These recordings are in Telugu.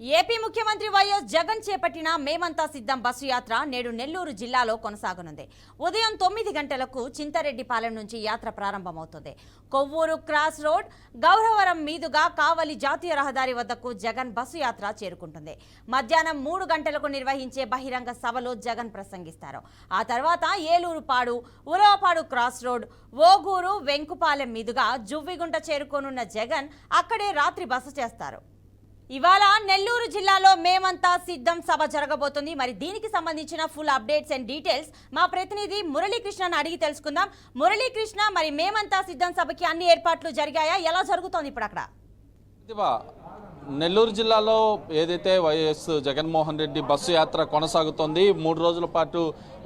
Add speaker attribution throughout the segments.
Speaker 1: ఏపీ ముఖ్యమంత్రి వైఎస్ జగన్ చేపట్టిన మేమంతా సిద్ధం బస్సు యాత్ర నేడు నెల్లూరు జిల్లాలో కొనసాగనుంది. ఉదయం తొమ్మిది గంటలకు చింతరెడ్డిపాలెం నుంచి యాత్ర ప్రారంభమవుతుంది. కొవ్వూరు క్రాస్ రోడ్ గౌరవరం మీదుగా కావలి జాతీయ రహదారి వద్దకు జగన్ బస్సు యాత్ర చేరుకుంటుంది. మధ్యాహ్నం మూడు గంటలకు నిర్వహించే బహిరంగ సభలో జగన్ ప్రసంగిస్తారు. ఆ తర్వాత ఏలూరుపాడు ఉలవపాడు క్రాస్ రోడ్ ఓగూరు వెంకుపాలెం మీదుగా జువ్విగుంట చేరుకోనున్న జగన్ అక్కడే రాత్రి బస చేస్తారు. ఇవాళ నెల్లూరు జిల్లాలో మేమంతా సిద్ధం సభ జరగబోతుంది. మరి దీనికి సంబంధించిన ఫుల్ అప్డేట్స్ అండ్ డీటెయిల్స్ మా ప్రతినిధి మురళీకృష్ణను అడిగి తెలుసుకుందాం. మురళీకృష్ణ మరి మేమంతా సిద్ధం సభకి అన్ని ఏర్పాట్లు జరిగాయా? ఎలా జరుగుతోంది ఇప్పుడు అక్కడ?
Speaker 2: నెల్లూరు జిల్లాలో ఏదైతే వైఎస్ జగన్మోహన్ రెడ్డి బస్సు యాత్ర కొనసాగుతోంది మూడు రోజుల పాటు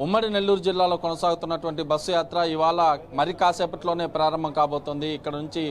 Speaker 2: ఉమ్మడి నెల్లూరు జిల్లాలో కొనసాగుతున్నటువంటి బస్సు యాత్ర ఇవాళ మరి కాసేపట్లోనే ప్రారంభం కాబోతోంది. ఇక్కడ నుంచి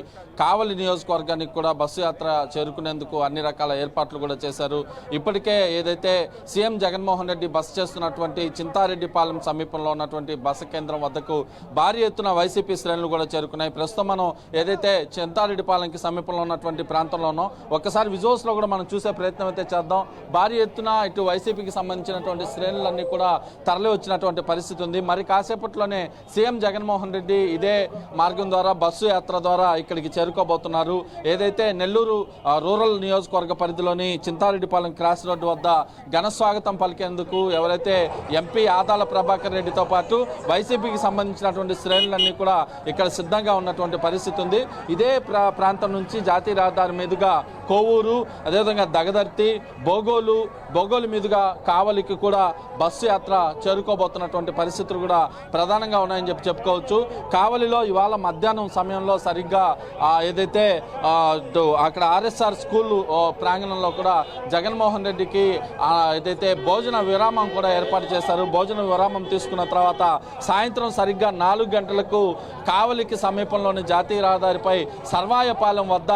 Speaker 2: కావలి నియోజకవర్గానికి కూడా బస్సు యాత్ర చేరుకునేందుకు అన్ని రకాల ఏర్పాట్లు కూడా చేశారు. ఇప్పటికే ఏదైతే సీఎం జగన్మోహన్ రెడ్డి బస్సు చేస్తున్నటువంటి చింతారెడ్డిపాలెం సమీపంలో ఉన్నటువంటి బస్సు కేంద్రం వద్దకు భారీ ఎత్తున వైసీపీ శ్రేణులు కూడా చేరుకున్నాయి. ప్రస్తుతం మనం ఏదైతే చింతారెడ్డిపాలెంకి సమీపంలో ఉన్నటువంటి ప్రాంతంలోనో ఒక్కసారి విజువల్స్ కూడా మనం చూసే ప్రయత్నం అయితే చేద్దాం. భారీ ఎత్తున ఇటు వైసీపీకి సంబంధించినటువంటి శ్రేణులన్నీ కూడా తరలి వచ్చినటువంటి పరిస్థితి ఉంది. మరి కాసేపట్లోనే సీఎం జగన్మోహన్ రెడ్డి ఇదే మార్గం ద్వారా బస్సు యాత్ర ద్వారా ఇక్కడికి చేరుకోబోతున్నారు. ఏదైతే నెల్లూరు రూరల్ నియోజకవర్గ పరిధిలోని చింతారెడ్డిపాలెం క్రాస్ రోడ్డు వద్ద ఘన స్వాగతం పలికేందుకు ఎవరైతే ఎంపీ ఆదాల ప్రభాకర్ రెడ్డితో పాటు వైసీపీకి సంబంధించినటువంటి శ్రేణులన్నీ కూడా ఇక్కడ సిద్ధంగా ఉన్నటువంటి పరిస్థితి ఉంది. ఇదే ప్రా- ప్రాంతం నుంచి జాతీయ రహదారి మీదుగా కోవూరు అదేవిధంగా దగదర్తి బోగోలు బోగోలు మీదుగా కావలికి కూడా బస్సు యాత్ర చేరుకోబోతున్నటువంటి పరిస్థితులు కూడా ప్రధానంగా ఉన్నాయని చెప్పి చెప్పుకోవచ్చు. కావలిలో ఇవాళ మధ్యాహ్నం సమయంలో సరిగ్గా ఏదైతే అక్కడ ఆర్ఎస్ఆర్ స్కూల్ ప్రాంగణంలో కూడా జగన్మోహన్ రెడ్డికి ఏదైతే భోజన విరామం కూడా ఏర్పాటు చేశారు. భోజన విరామం తీసుకున్న తర్వాత సాయంత్రం సరిగ్గా నాలుగు గంటలకు కావలికి సమీపంలోని జాతీయ రహదారిపై సర్వాయపాలెం వద్ద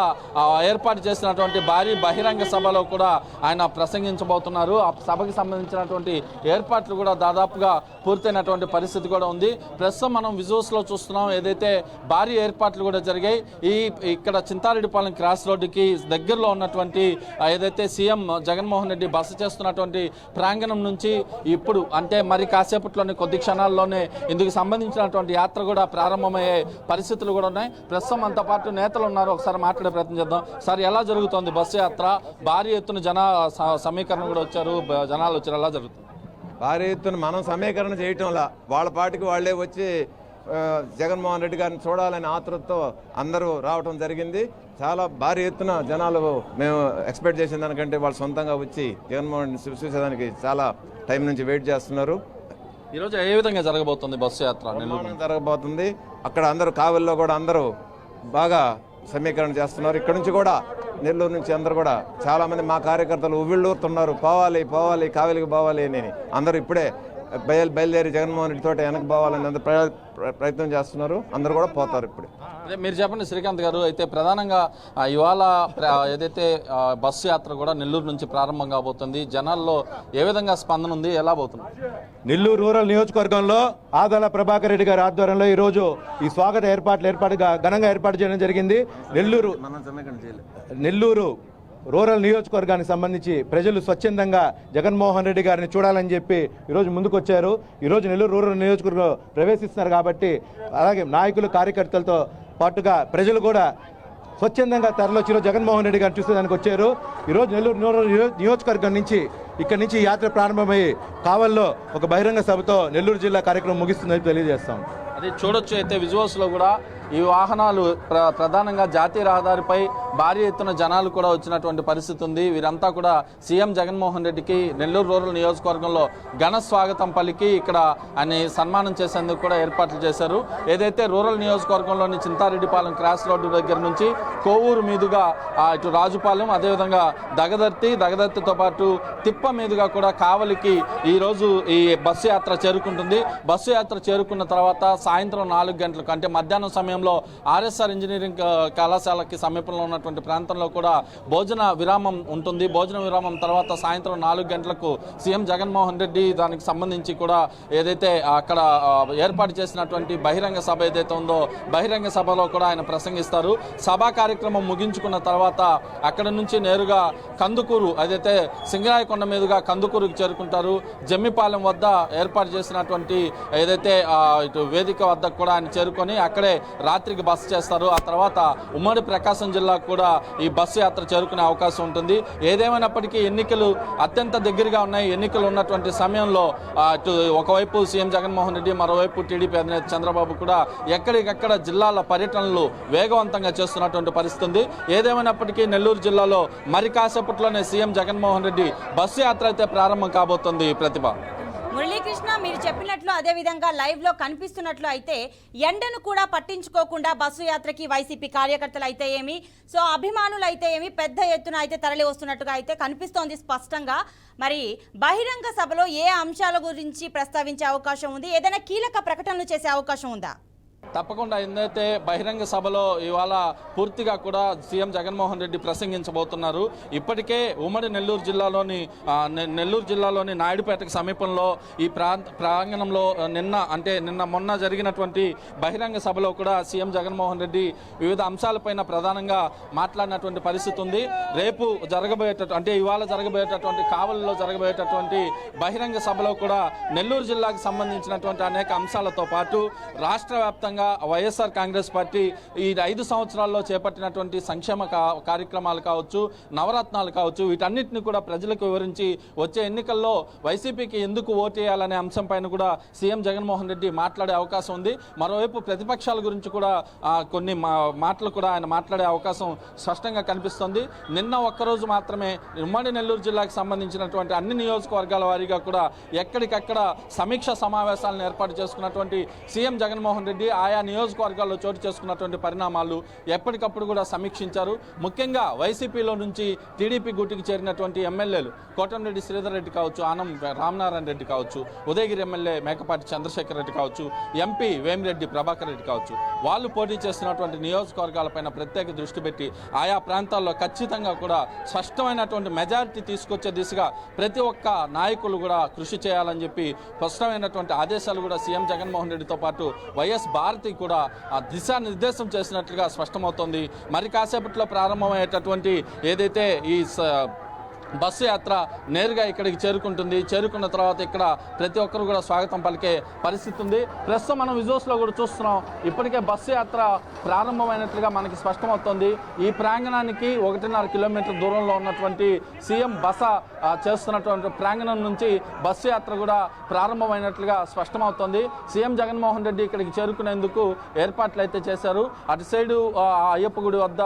Speaker 2: ఏర్పాటు చేసినటువంటి భారీ బహిరంగ సభలో కూడా ఆయన ప్రసంగించబోతున్నారు. ఆ సభకి సంబంధించినటువంటి ఏర్పాట్లు కూడా దాదాపుగా పూర్తయినటువంటి పరిస్థితి కూడా ఉంది. ప్రస్తుతం మనం విజువల్స్లో చూస్తున్నాం ఏదైతే భారీ ఏర్పాట్లు కూడా జరిగాయి ఈ ఇక్కడ చింతారెడ్డిపాలెం క్రాస్ రోడ్డుకి దగ్గరలో ఉన్నటువంటి ఏదైతే సీఎం జగన్మోహన్ రెడ్డి బస చేస్తున్నటువంటి ప్రాంగణం నుంచి ఇప్పుడు అంటే మరి కాసేపట్లోనే కొద్ది క్షణాల్లోనే ఇందుకు సంబంధించినటువంటి యాత్ర కూడా ప్రారంభమయ్యే పరిస్థితులు కూడా ఉన్నాయి. ప్రస్తుతం అంత పాటు నేతలు ఉన్నారు. ఒకసారి మాట్లాడే ప్రయత్నం చేద్దాం. సార్ ఎలా జరుగుతుంది? బస్సు యాత్ర భారీ ఎత్తున జన సమీకరణ కూడా వచ్చారు. జనాలు వచ్చారు. ఎలా జరుగుతుంది.
Speaker 3: భారీ ఎత్తున మనం సమీకరణ చేయటంలా వాళ్ళ పాటికి వాళ్ళే వచ్చి జగన్మోహన్ రెడ్డి గారిని చూడాలని ఆతృతతో అందరూ రావటం జరిగింది. చాలా భారీ ఎత్తున జనాలు మేము ఎక్స్పెక్ట్ చేసిన దానికంటే వాళ్ళు సొంతంగా వచ్చి జగన్మోహన్ రెడ్డి చూసేదానికి చాలా టైం నుంచి వెయిట్ చేస్తున్నారు.
Speaker 2: ఈరోజు ఏ విధంగా జరగబోతుంది బస్సు యాత్ర
Speaker 3: జరగబోతుంది. అక్కడ అందరూ కావలిలో కూడా అందరూ బాగా సమీకరణ చేస్తున్నారు. ఇక్కడ నుంచి కూడా నెల్లూరు నుంచి అందరు కూడా చాలామంది మా కార్యకర్తలు ఉవ్విళ్ళూరుతున్నారు. పోవాలి పోవాలి కావలికి పోవాలి అని. అందరూ ఇప్పుడే బయలు బయలుదేరి జగన్మోహన్ రెడ్డి తోట వెనక్కి పోవాలని ప్ర- ప్రయత్నం చేస్తున్నారు అందరూ కూడా పోతారు ఇప్పుడే.
Speaker 2: అదే మీరు చెప్పండి శ్రీకాంత్ గారు అయితే ప్రధానంగా ఇవాళ ఏదైతే బస్సు యాత్ర కూడా నెల్లూరు నుంచి ప్రారంభం కాబోతుంది జనాల్లో ఏ విధంగా స్పందన ఉంది ఎలా పోతుంది
Speaker 4: నెల్లూరు రూరల్ నియోజకవర్గంలో ఆదాల ప్రభాకర్ రెడ్డి గారి ఆధ్వర్యంలో ఈరోజు ఈ స్వాగత ఏర్పాట్లు ఏర్పాటుగా ఘనంగా ఏర్పాటు చేయడం జరిగింది. నెల్లూరు నెల్లూరు రూరల్ నియోజకవర్గానికి సంబంధించి ప్రజలు స్వచ్ఛందంగా జగన్మోహన్ రెడ్డి గారిని చూడాలని చెప్పి ఈరోజు ముందుకొచ్చారు. ఈరోజు నెల్లూరు రూరల్ నియోజకవర్గంలో ప్రవేశిస్తున్నారు కాబట్టి అలాగే నాయకులు కార్యకర్తలతో పాటుగా ప్రజలు కూడా స్వచ్ఛందంగా తరలిచ్చి జగన్మోహన్ రెడ్డి గారిని చూసేదానికి వచ్చారు. ఈరోజు నెల్లూరు రూరల్ నియోజకవర్గం నుంచి ఇక్కడి నుంచి యాత్ర ప్రారంభమై కావల్లో ఒక బహిరంగ సభతో నెల్లూరు జిల్లా కార్యక్రమం ముగిస్తుందని తెలియజేస్తాం.
Speaker 2: అది చూడొచ్చు అయితే విజువల్స్లో కూడా. ఈ వాహనాలు ప్ర ప్రధానంగా జాతీయ రహదారిపై భారీ ఎత్తున జనాలు కూడా వచ్చినటువంటి పరిస్థితి ఉంది. వీరంతా కూడా సీఎం జగన్మోహన్ రెడ్డికి నెల్లూరు రూరల్ నియోజకవర్గంలో ఘన స్వాగతం పలికి ఇక్కడ ఆయన సన్మానం చేసేందుకు కూడా ఏర్పాట్లు చేశారు. ఏదైతే రూరల్ నియోజకవర్గంలోని చింతారెడ్డిపాలెం క్రాస్ రోడ్డు దగ్గర నుంచి కోవూరు మీదుగా ఇటు రాజుపాలెం అదేవిధంగా దగదర్తి దగదర్తితో పాటు తిప్ప మీదుగా కూడా కావలికి ఈ రోజు ఈ బస్సు యాత్ర చేరుకుంటుంది. బస్సు యాత్ర చేరుకున్న తర్వాత సాయంత్రం నాలుగు గంటలకు అంటే మధ్యాహ్నం సమయం సమయంలో ఆర్ఎస్ఆర్ ఇంజనీరింగ్ కళాశాలకి సమీపంలో ఉన్నటువంటి ప్రాంతంలో కూడా భోజన విరామం ఉంటుంది. భోజన విరామం తర్వాత సాయంత్రం నాలుగు గంటలకు సీఎం జగన్మోహన్ రెడ్డి దానికి సంబంధించి కూడా ఏదైతే అక్కడ ఏర్పాటు చేసినటువంటి బహిరంగ సభ ఏదైతే ఉందో బహిరంగ సభలో కూడా ఆయన ప్రసంగిస్తారు. సభా కార్యక్రమం ముగించుకున్న తర్వాత అక్కడ నుంచి నేరుగా కందుకూరు అదైతే సింగరాయకొండ మీదుగా కందుకూరుకు చేరుకుంటారు. జమ్మిపాలెం వద్ద ఏర్పాటు చేసినటువంటి ఏదైతే ఇటు వేదిక వద్ద కూడా ఆయన చేరుకొని అక్కడే రాత్రికి బస్సు చేస్తారు. ఆ తర్వాత ఉమ్మడి ప్రకాశం జిల్లాకు కూడా ఈ బస్సు యాత్ర చేరుకునే అవకాశం ఉంటుంది. ఏదేమైనప్పటికీ ఎన్నికలు అత్యంత దగ్గరగా ఉన్నాయి. ఎన్నికలు ఉన్నటువంటి సమయంలో ఒకవైపు సీఎం జగన్మోహన్ రెడ్డి మరోవైపు టీడీపీ అధినేత చంద్రబాబు కూడా ఎక్కడికక్కడ జిల్లాల పర్యటనలు వేగవంతంగా చేస్తున్నటువంటి పరిస్థితి ఉంది. ఏదేమైనప్పటికీ నెల్లూరు జిల్లాలో మరి కాసేపట్లోనే సీఎం జగన్మోహన్ రెడ్డి బస్సు యాత్ర అయితే ప్రారంభం కాబోతుంది ప్రతిభ.
Speaker 1: చెప్పినట్లు అదే విధంగా లైవ్లో కనిపిస్తున్నట్లు అయితే ఎండను కూడా పట్టించుకోకుండా బస్సు యాత్రకి వైసీపీ కార్యకర్తలు అయితే ఏమి సో అభిమానులు అయితే ఏమి పెద్ద ఎత్తున అయితే తరలి వస్తున్నట్టుగా అయితే కనిపిస్తోంది స్పష్టంగా. మరి బహిరంగ సభలో ఏ అంశాల గురించి ప్రస్తావించే అవకాశం ఉంది? ఏదైనా కీలక ప్రకటనలు చేసే అవకాశం ఉందా?
Speaker 2: తప్పకుండా ఏందైతే బహిరంగ సభలో ఇవాళ పూర్తిగా కూడా సీఎం జగన్మోహన్ రెడ్డి ప్రసంగించబోతున్నారు. ఇప్పటికే ఉమ్మడి నెల్లూరు జిల్లాలోని నెల్లూరు జిల్లాలోని నాయుడుపేటకు సమీపంలో ఈ ప్రాంత ప్రాంగణంలో నిన్న అంటే నిన్న మొన్న జరిగినటువంటి బహిరంగ సభలో కూడా సీఎం జగన్మోహన్ రెడ్డి వివిధ అంశాలపైన ప్రధానంగా మాట్లాడినటువంటి పరిస్థితి ఉంది. రేపు జరగబోయేటటువంటి అంటే ఇవాళ జరగబోయేటటువంటి కావలిలో జరగబోయేటటువంటి బహిరంగ సభలో కూడా నెల్లూరు జిల్లాకు సంబంధించినటువంటి అనేక అంశాలతో పాటు రాష్ట్ర వ్యాప్తంగా వైఎస్ఆర్ కాంగ్రెస్ పార్టీ ఈ ఐదు సంవత్సరాల్లో చేపట్టినటువంటి సంక్షేమ కార్యక్రమాలు కావచ్చు నవరత్నాలు కావచ్చు వీటన్నిటిని కూడా ప్రజలకు వివరించి వచ్చే ఎన్నికల్లో వైసీపీకి ఎందుకు ఓటేయాలనే అంశం పైన కూడా సీఎం జగన్మోహన్ రెడ్డి మాట్లాడే అవకాశం ఉంది. మరోవైపు ప్రతిపక్షాల గురించి కూడా కొన్ని మా- మాటలు కూడా ఆయన మాట్లాడే అవకాశం స్పష్టంగా కనిపిస్తుంది. నిన్న ఒక్కరోజు మాత్రమే ఉమ్మడి నెల్లూరు జిల్లాకు సంబంధించినటువంటి అన్ని నియోజకవర్గాల వారీగా కూడా ఎక్కడికక్కడ సమీక్ష సమావేశాలను ఏర్పాటు చేసుకున్నటువంటి సీఎం జగన్మోహన్ రెడ్డి ఆయా ఆయా నియోజకవర్గాల్లో చోటు చేసుకున్నటువంటి పరిణామాలు ఎప్పటికప్పుడు కూడా సమీక్షించారు. ముఖ్యంగా వైసీపీలో నుంచి టీడీపీ గూటికి చేరినటువంటి ఎమ్మెల్యేలు కోటంరెడ్డి శ్రీధర్ రెడ్డి కావచ్చు ఆనం రామనారాయణ రెడ్డి కావచ్చు ఉదయగిరి ఎమ్మెల్యే మేకపాటి చంద్రశేఖర్ రెడ్డి కావచ్చు ఎంపీ వేమిరెడ్డి ప్రభాకర్ రెడ్డి కావచ్చు వాళ్ళు పోటీ చేస్తున్నటువంటి నియోజకవర్గాలపైన ప్రత్యేక దృష్టి పెట్టి ఆయా ప్రాంతాల్లో ఖచ్చితంగా కూడా స్పష్టమైనటువంటి మెజారిటీ తీసుకొచ్చే దిశగా ప్రతి ఒక్క నాయకులు కూడా కృషి చేయాలని చెప్పి స్పష్టమైనటువంటి ఆదేశాలు కూడా సీఎం జగన్మోహన్ రెడ్డితో పాటు వైఎస్ భారత కూడా ఆ దిశానిర్దేశం చేసినట్లుగా స్పష్టమవుతోంది. మరి కాసేపట్లో ప్రారంభమయ్యేటటువంటి ఏదైతే ఈ స- బస్సు యాత్ర నేరుగా ఇక్కడికి చేరుకుంటుంది. చేరుకున్న తర్వాత ఇక్కడ ప్రతి ఒక్కరు కూడా స్వాగతం పలికే పరిస్థితి ఉంది. ప్రస్తుతం మనం విజువల్స్లో కూడా చూస్తున్నాం. ఇప్పటికే బస్సు యాత్ర ప్రారంభమైనట్లుగా మనకి స్పష్టమవుతోంది. ఈ ప్రాంగణానికి ఒకటిన్నర కిలోమీటర్ దూరంలో ఉన్నటువంటి సీఎం బస చేస్తున్నటువంటి ప్రాంగణం నుంచి బస్సు యాత్ర కూడా ప్రారంభమైనట్లుగా స్పష్టమవుతోంది. సీఎం జగన్మోహన్ రెడ్డి ఇక్కడికి చేరుకునేందుకు ఏర్పాట్లు అయితే చేశారు. అటు సైడు అయ్యప్ప గుడి వద్ద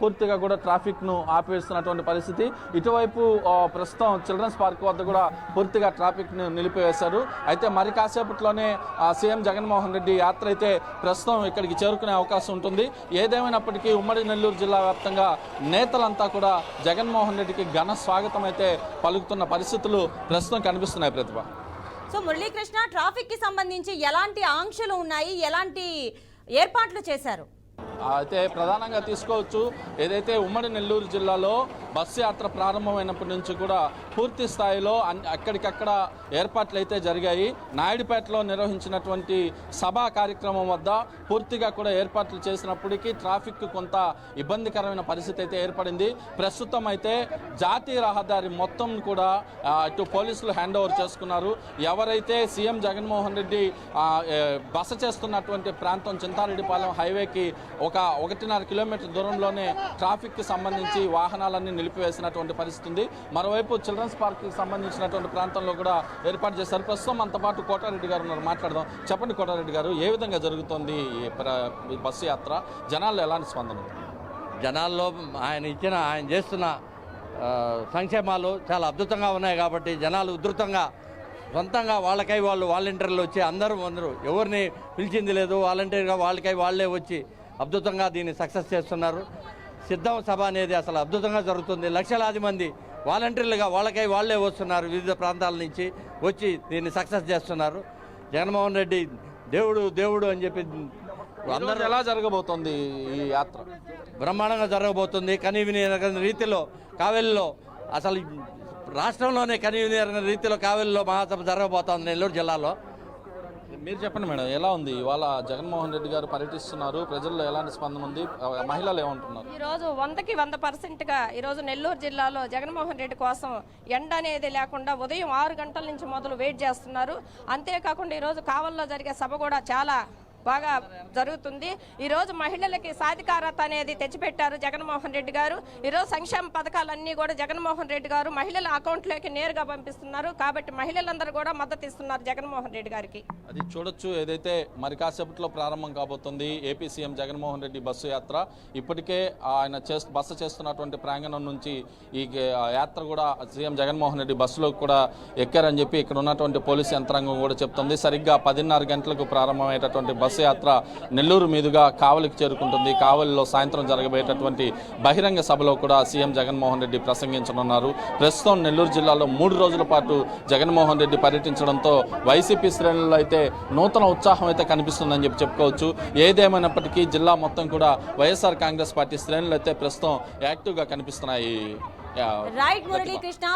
Speaker 2: పూర్తిగా కూడా ట్రాఫిక్ను ఆపివేస్తున్నటువంటి పరిస్థితి. ఇటువైపు ఆ, ప్రస్తుతం చిల్డ్రన్స్ పార్క్ వద్ద కూడా పూర్తిగా ట్రాఫిక్ను నిలిపివేశారు. అయితే మరి కాసేపట్లోనే ఆ, సీఎం జగన్మోహన్ రెడ్డి యాత్ర అయితే ప్రస్తుతం ఇక్కడికి చేరుకునే అవకాశం ఉంటుంది. ఏదేమైనప్పటికీ ఉమ్మడి నెల్లూరు జిల్లా వ్యాప్తంగా నేతలంతా కూడా జగన్మోహన్ రెడ్డికి ఘన స్వాగతం అయితే పలుకుతున్న పరిస్థితులు ప్రస్తుతం కనిపిస్తున్నాయి ప్రతిభ.
Speaker 1: సో మురళీకృష్ణ ట్రాఫిక్కి సంబంధించి ఎలాంటి ఆంక్షలు ఉన్నాయి? ఎలాంటి ఏర్పాట్లు చేశారు?
Speaker 2: అయితే ప్రధానంగా తీసుకోవచ్చు. ఏదైతే ఉమ్మడి నెల్లూరు జిల్లాలో బస్సు యాత్ర ప్రారంభమైనప్పటి నుంచి కూడా పూర్తి స్థాయిలో అన్- అక్కడికక్కడ ఏర్పాట్లు అయితే జరిగాయి. నాయుడుపేటలో నిర్వహించినటువంటి సభా కార్యక్రమం వద్ద పూర్తిగా కూడా ఏర్పాట్లు చేసినప్పటికీ ట్రాఫిక్ కొంత ఇబ్బందికరమైన పరిస్థితి అయితే ఏర్పడింది. ప్రస్తుతం అయితే జాతీయ రహదారి మొత్తం కూడా ఇటు పోలీసులు హ్యాండ్ ఓవర్ చేసుకున్నారు. ఎవరైతే సీఎం జగన్మోహన్ రెడ్డి బస చేస్తున్నటువంటి ప్రాంతం చింతారెడ్డిపాలెం హైవేకి ఒక ఒకటిన్నర కిలోమీటర్ దూరంలోనే ట్రాఫిక్కి సంబంధించి వాహనాలన్నీ నిలిపివేసినటువంటి పరిస్థితి ఉంది. మరోవైపు చిల్డ్రన్స్ పార్క్కి సంబంధించినటువంటి ప్రాంతంలో కూడా ఏర్పాటు చేశారు. ప్రస్తుతం మనతో పాటు కోటారెడ్డి గారు ఉన్నారు. మాట్లాడదాం. చెప్పండి కోటారెడ్డి గారు ఏ విధంగా జరుగుతోంది ఈ ప్ర- బస్సు యాత్ర? జనాల్లో ఎలాంటి స్పందన
Speaker 5: జనాల్లో ఆయన ఇచ్చిన ఆయన చేస్తున్న సంక్షేమాలు చాలా అద్భుతంగా ఉన్నాయి కాబట్టి జనాలు ఉధృతంగా సొంతంగా వాళ్ళకై వాళ్ళు వాలంటీర్లు వచ్చి అందరూ అందరూ ఎవరిని పిలిచింది లేదు. వాలంటీర్గా వాళ్ళకై వాళ్ళే వచ్చి అద్భుతంగా దీన్ని సక్సెస్ చేస్తున్నారు. సిద్ధం సభ అనేది అసలు అద్భుతంగా జరుగుతుంది. లక్షలాది మంది వాలంటీర్లుగా వాళ్ళకై వాళ్ళే వస్తున్నారు. వివిధ ప్రాంతాల నుంచి వచ్చి దీన్ని సక్సెస్ చేస్తున్నారు. జగన్మోహన్ రెడ్డి దేవుడు దేవుడు అని చెప్పి
Speaker 2: అందరూ ఎలా జరగబోతోంది ఈ యాత్ర?
Speaker 5: బ్రహ్మాండంగా జరగబోతుంది. కనీవిని రీతిలో కావలిలో అసలు రాష్ట్రంలోనే కనీవిని రీతిలో కావలిలో మహాసభ జరగబోతోంది నెల్లూరు జిల్లాలో.
Speaker 2: మీరు చెప్పండి మేడం ఎలా ఉంది? ఇవాళ జగన్మోహన్ రెడ్డి గారు పర్యటిస్తున్నారు. ప్రజల్లో ఎలాంటి స్పందన ఉంది? మహిళలు ఏమంటున్నారు?
Speaker 6: ఈ రోజు వందకి వంద పర్సెంట్గా ఈరోజు నెల్లూరు జిల్లాలో జగన్మోహన్ రెడ్డి కోసం ఎండ అనేది లేకుండా ఉదయం ఆరు గంటల నుంచి మొదలు వెయిట్ చేస్తున్నారు. అంతేకాకుండా ఈరోజు కావల్లో జరిగే సభ కూడా చాలా బాగా జరుగుతుంది. ఈరోజు మహిళలకి సాధికారత అనేది తెచ్చిపెట్టారు జగన్మోహన్ రెడ్డి గారు. ఈరోజు సంక్షేమ పథకాలన్నీ కూడా జగన్మోహన్ రెడ్డి గారు మహిళల అకౌంట్లోకి నేరుగా పంపిస్తున్నారు. కాబట్టి మహిళలందరూ కూడా మద్దతు ఇస్తున్నారు జగన్మోహన్ రెడ్డి గారికి.
Speaker 2: అది చూడొచ్చు. ఏదైతే మరి కాసేపట్లో ప్రారంభం కాబోతుంది AP CM Jaganmohan Reddy bus యాత్ర. ఇప్పటికే ఆయన చేస్తూ బస్సు చేస్తున్నటువంటి ప్రాంగణం నుంచి ఈ యాత్ర కూడా సీఎం జగన్మోహన్ రెడ్డి బస్సులో కూడా ఎక్కారని చెప్పి ఇక్కడ ఉన్నటువంటి పోలీసు యంత్రాంగం కూడా చెప్తుంది. సరిగ్గా పదిన్నర గంటలకు ప్రారంభమయ్యేటటువంటి బస్సు యాత్ర నెల్లూరు మీదుగా కావలికి చేరుకుంటుంది. కావలిలో సాయంత్రం జరగబోయేటటువంటి బహిరంగ సభలో కూడా సీఎం జగన్మోహన్ రెడ్డి ప్రసంగించనున్నారు. ప్రస్తుతం నెల్లూరు జిల్లాలో మూడు రోజుల పాటు జగన్మోహన్ రెడ్డి పర్యటించడంతో వైసీపీ శ్రేణుల్లో అయితే నూతన ఉత్సాహం అయితే కనిపిస్తుందని చెప్పి చెప్పుకోవచ్చు. ఏదేమైనప్పటికీ జిల్లా మొత్తం కూడా వైఎస్ఆర్ కాంగ్రెస్ పార్టీ శ్రేణులు అయితే ప్రస్తుతం యాక్టివ్గా కనిపిస్తున్నాయి.
Speaker 1: రైట్ మురళీకృష్ణ